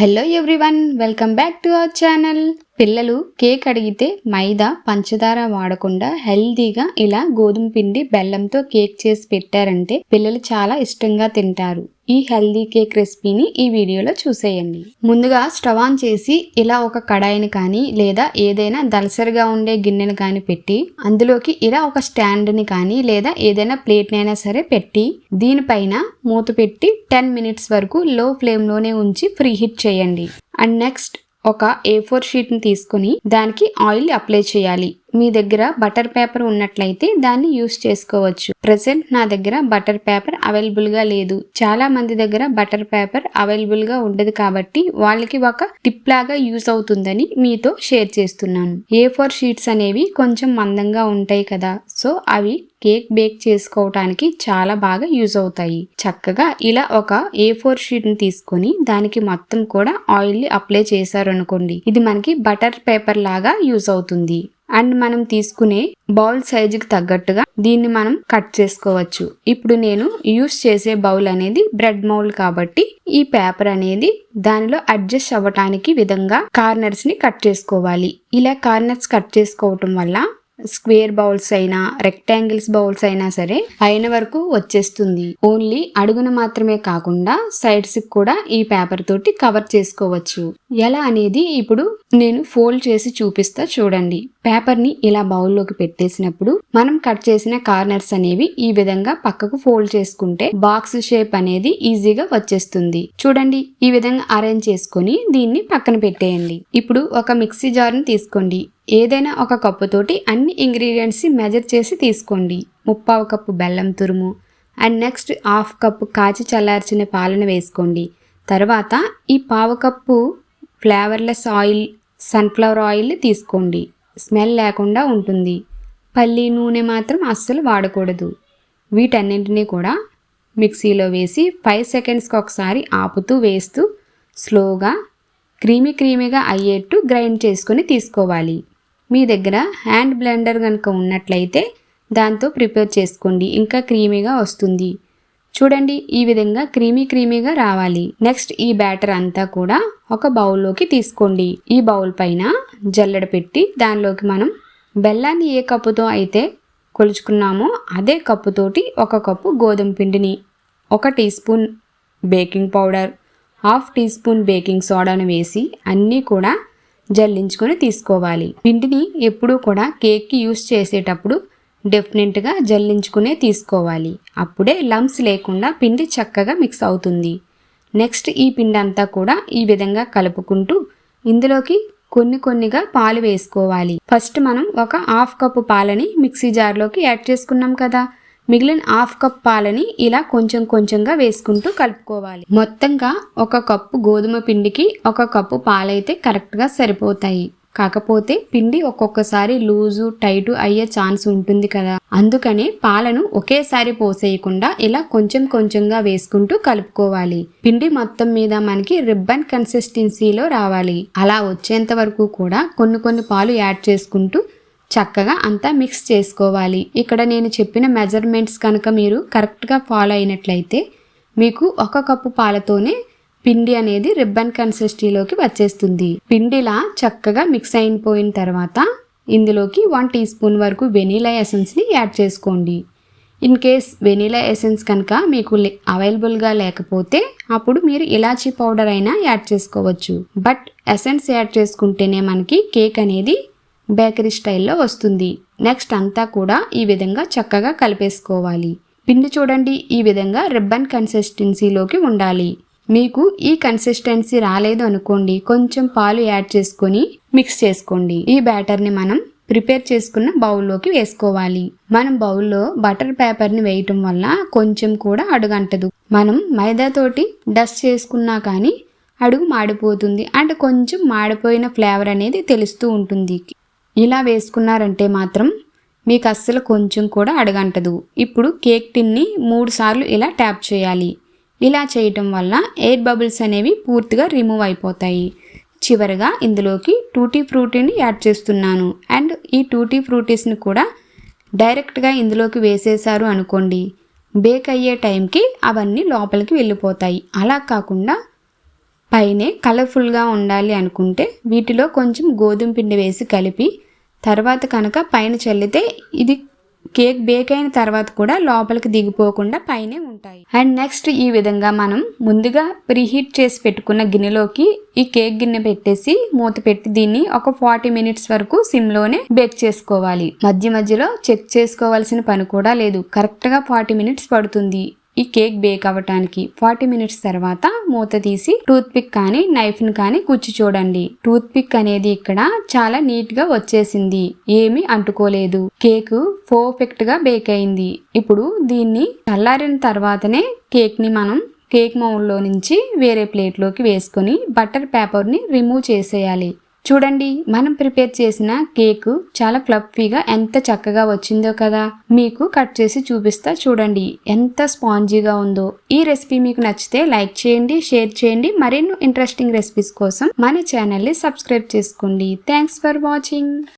Hello everyone welcome back to our channel పిల్లలు cake అడిగితే మైదా పంచదార వాడకుండా హెల్దీగా ఇలా గోధుమ పిండి బెల్లంతో కేక్ చేసి పెట్టారంటే పిల్లలు చాలా ఇష్టంగా తింటారు. ఈ హెల్దీ కేక్ రెసిపీని ఈ వీడియోలో చూసేయండి. ముందుగా స్టవ్ ఆన్ చేసి ఇలా ఒక కడాయిని కానీ లేదా ఏదైనా దలసరిగా ఉండే గిన్నెను కానీ పెట్టి అందులోకి ఇలా ఒక స్టాండ్ని కానీ లేదా ఏదైనా ప్లేట్నైనా సరే పెట్టి దీనిపైన మూత పెట్టి టెన్ మినిట్స్ వరకు లో ఫ్లేమ్లోనే ఉంచి ఫ్రీ హీట్ చేయండి. అండ్ నెక్స్ట్ ఒక ఏ ఫోర్ షీట్ని తీసుకుని దానికి ఆయిల్ అప్లై చేయాలి. మీ దగ్గర బటర్ పేపర్ ఉన్నట్లయితే దాన్ని యూస్ చేసుకోవచ్చు. ప్రెసెంట్ నా దగ్గర బటర్ పేపర్ అవైలబుల్గా లేదు. చాలా మంది దగ్గర బటర్ పేపర్ అవైలబుల్గా ఉండదు కాబట్టి వాళ్ళకి ఒక టిప్ లాగా యూస్ అవుతుందని మీతో షేర్ చేస్తున్నాను. ఏ ఫోర్ షీట్స్ అనేవి కొంచెం మందంగా ఉంటాయి కదా. సో అవి కేక్ బేక్ చేసుకోవటానికి చాలా బాగా యూజ్ అవుతాయి. చక్కగా ఇలా ఒక ఏ ఫోర్ షీట్ని తీసుకొని దానికి మొత్తం కూడా ఆయిల్ని అప్లై చేశారనుకోండి ఇది మనకి బటర్ పేపర్ లాగా యూజ్ అవుతుంది. అండ్ మనం తీసుకునే బౌల్ సైజుకి తగ్గట్టుగా దీన్ని మనం కట్ చేసుకోవచ్చు. ఇప్పుడు నేను యూస్ చేసే బౌల్ అనేది బ్రెడ్ మౌల్ కాబట్టి ఈ పేపర్ అనేది దానిలో అడ్జస్ట్ అవ్వటానికి విధంగా కార్నర్స్ని కట్ చేసుకోవాలి. ఇలా కార్నర్స్ కట్ చేసుకోవటం వల్ల స్క్వేర్ బౌల్స్ అయినా రెక్టాంగిల్స్ బౌల్స్ అయినా సరే అయిన వరకు వచ్చేస్తుంది. ఓన్లీ అడుగున మాత్రమే కాకుండా సైడ్స్ కూడా ఈ పేపర్ తోటి కవర్ చేసుకోవచ్చు. ఎలా అనేది ఇప్పుడు నేను ఫోల్డ్ చేసి చూపిస్తా చూడండి. పేపర్ని ఇలా బౌల్లోకి పెట్టేసినప్పుడు మనం కట్ చేసిన కార్నర్స్ అనేవి ఈ విధంగా పక్కకు ఫోల్డ్ చేసుకుంటే బాక్స్ షేప్ అనేది ఈజీగా వచ్చేస్తుంది. చూడండి ఈ విధంగా అరేంజ్ చేసుకొని దీన్ని పక్కన పెట్టేయండి. ఇప్పుడు ఒక మిక్సీ జార్ని తీసుకోండి. ఏదైనా ఒక కప్పుతోటి అన్ని ఇంగ్రీడియంట్స్ని మెజర్ చేసి తీసుకోండి. ముప్పావు కప్పు బెల్లం తురుము. అండ్ నెక్స్ట్ హాఫ్ కప్పు కాచి చల్లార్చిన పాలను వేసుకోండి. తర్వాత ఈ పావు cup flavourless oil sunflower oil తీసుకోండి. స్మెల్ లేకుండా ఉంటుంది. పల్లి నూనె మాత్రం అస్సలు వాడకూడదు. వీటన్నింటినీ కూడా మిక్సీలో వేసి ఫైవ్ సెకండ్స్కి ఒకసారి ఆపుతూ వేస్తూ స్లోగా క్రీమీ క్రీమీగా అయ్యేట్టు గ్రైండ్ చేసుకొని తీసుకోవాలి. మీ దగ్గర హ్యాండ్ బ్లెండర్ కనుక ఉన్నట్లయితే దాంతో ప్రిపేర్ చేసుకోండి. ఇంకా క్రీమీగా వస్తుంది. చూడండి ఈ విధంగా క్రీమీ క్రీమీగా రావాలి. నెక్స్ట్ ఈ బ్యాటర్ అంతా కూడా ఒక బౌల్లోకి తీసుకోండి. ఈ బౌల్ పైన జల్లెడ పెట్టి దానిలోకి మనం బెల్లాన్ని ఏ కప్పుతో అయితే కొలుచుకున్నామో అదే కప్పుతోటి ఒక కప్పు గోధుమ పిండిని ఒక teaspoon baking powder half teaspoon baking సోడాను వేసి అన్నీ కూడా జల్లించుకొని తీసుకోవాలి. పిండిని ఎప్పుడూ కూడా కేక్కి యూస్ చేసేటప్పుడు డెఫినెట్గా జల్లించుకునే తీసుకోవాలి. అప్పుడే లంప్స్ లేకుండా పిండి చక్కగా మిక్స్ అవుతుంది. నెక్స్ట్ ఈ పిండి అంతా కూడా ఈ విధంగా కలుపుకుంటూ ఇందులోకి కొన్ని కొన్నిగా పాలు వేసుకోవాలి. ఫస్ట్ మనం ఒక హాఫ్ కప్పు పాలని మిక్సీ జార్లోకి యాడ్ చేసుకున్నాం కదా. మిగిలిన హాఫ్ కప్ పాలని ఇలా కొంచెం కొంచెంగా వేసుకుంటూ కలుపుకోవాలి. మొత్తంగా ఒక కప్పు గోధుమ పిండికి ఒక కప్పు పాలైతే కరెక్ట్గా సరిపోతాయి. కాకపోతే పిండి ఒక్కొక్కసారి లూజు టైటు అయ్యే ఛాన్స్ ఉంటుంది కదా. అందుకనే పాలను ఒకేసారి పోసేయకుండా ఇలా కొంచెం కొంచెంగా వేసుకుంటూ కలుపుకోవాలి. పిండి మొత్తం మీద మనకి రిబ్బన్ కన్సిస్టెన్సీలో రావాలి. అలా వచ్చేంత వరకు కూడా కొన్ని కొన్ని పాలు యాడ్ చేసుకుంటూ చక్కగా అంతా మిక్స్ చేసుకోవాలి. ఇక్కడ నేను చెప్పిన మెజర్మెంట్స్ కనుక మీరు కరెక్ట్గా ఫాలో అయినట్లయితే మీకు ఒక కప్పు పాలతోనే పిండి అనేది రిబ్బన్ కన్సిస్టీలోకి వచ్చేస్తుంది. పిండిలా చక్కగా మిక్స్ అయిపోయిన తర్వాత ఇందులోకి వన్ టీ స్పూన్ వరకు వెనీలా ఎసెన్స్ని యాడ్ చేసుకోండి. ఇన్ కేస్ వెనీలా ఎసెన్స్ కనుక మీకు అవైలబుల్గా లేకపోతే అప్పుడు మీరు ఇలాచీ పౌడర్ అయినా యాడ్ చేసుకోవచ్చు. బట్ ఎసెన్స్ యాడ్ చేసుకుంటేనే మనకి కేక్ అనేది బేకరీ స్టైల్లో వస్తుంది. నెక్స్ట్ అంతా కూడా ఈ విధంగా చక్కగా కలిపేసుకోవాలి. పిండి చూడండి ఈ విధంగా రిబ్బన్ కన్సిస్టెన్సీలోకి ఉండాలి. మీకు ఈ కన్సిస్టెన్సీ రాలేదు అనుకోండి కొంచెం పాలు యాడ్ చేసుకొని మిక్స్ చేసుకోండి. ఈ బ్యాటర్ని మనం ప్రిపేర్ చేసుకున్న బౌల్లోకి వేసుకోవాలి. మనం బౌల్లో బటర్ పేపర్ని వేయటం వల్ల కొంచెం కూడా అడుగంటదు. మనం మైదాతోటి డస్ట్ చేసుకున్నా కానీ అడుగు మాడిపోతుంది. అండ్ కొంచెం మాడిపోయిన ఫ్లేవర్ అనేది తెలుస్తూ ఉంటుంది. ఇలా వేసుకున్నారంటే మాత్రం మీకు అస్సలు కొంచెం కూడా అడగంటదు. ఇప్పుడు కేక్ టిన్ని మూడు సార్లు ఇలా ట్యాప్ చేయాలి. ఇలా చేయటం వల్ల ఎయిర్ బబుల్స్ అనేవి పూర్తిగా రిమూవ్ అయిపోతాయి. చివరగా ఇందులోకి టూటీ ఫ్రూటీని యాడ్ చేస్తున్నాను. అండ్ ఈ టూటీ ఫ్రూటీస్ని కూడా డైరెక్ట్గా ఇందులోకి వేసేశారు అనుకోండి. బేక్ అయ్యే టైంకి అవన్నీ లోపలికి వెళ్ళిపోతాయి. అలా కాకుండా పైనే కలర్ఫుల్గా ఉండాలి అనుకుంటే వీటిలో కొంచెం గోధుమ పిండి వేసి కలిపి తర్వాత కనుక పైన చల్లితే ఇది కేక్ బేక్ అయిన తర్వాత కూడా లోపలికి దిగిపోకుండా పైనే ఉంటాయి. అండ్ నెక్స్ట్ ఈ విధంగా మనం ముందుగా ప్రీహీట్ చేసి పెట్టుకున్న గిన్నెలోకి ఈ కేక్ గిన్నె పెట్టేసి మూత పెట్టి దీన్ని ఒక ఫార్టీ మినిట్స్ వరకు సిమ్లోనే బేక్ చేసుకోవాలి. మధ్య మధ్యలో చెక్ చేసుకోవాల్సిన పని కూడా లేదు. కరెక్ట్గా ఫార్టీ మినిట్స్ పడుతుంది. ఈ కేక్ బేక్ అవ్వటానికి ఫార్టీ మినిట్స్ తర్వాత మూత తీసి టూత్ పిక్ కానీ నైఫ్ని కానీ కుచ్చి చూడండి. టూత్ పిక్ అనేది ఇక్కడ చాలా నీట్గా వచ్చేసింది. ఏమీ అంటుకోలేదు. కేక్ పర్ఫెక్ట్గా బేక్ అయింది. ఇప్పుడు దీన్ని చల్లారిన తర్వాతనే కేక్ని మనం కేక్ మౌల్డ్లో నుంచి వేరే ప్లేట్లోకి వేసుకొని బటర్ పేపర్ని రిమూవ్ చేసేయాలి. చూడండి మనం ప్రిపేర్ చేసిన కేకు చాలా ఫ్లఫీగా ఎంత చక్కగా వచ్చిందో కదా. మీకు కట్ చేసి చూపిస్తా చూడండి ఎంత స్పాంజీగా ఉందో. ఈ రెసిపీ మీకు నచ్చితే లైక్ చేయండి షేర్ చేయండి. మరెన్నో ఇంట్రెస్టింగ్ రెసిపీస్ కోసం మన ఛానల్ని సబ్స్క్రైబ్ చేసుకోండి. Thanks for watching.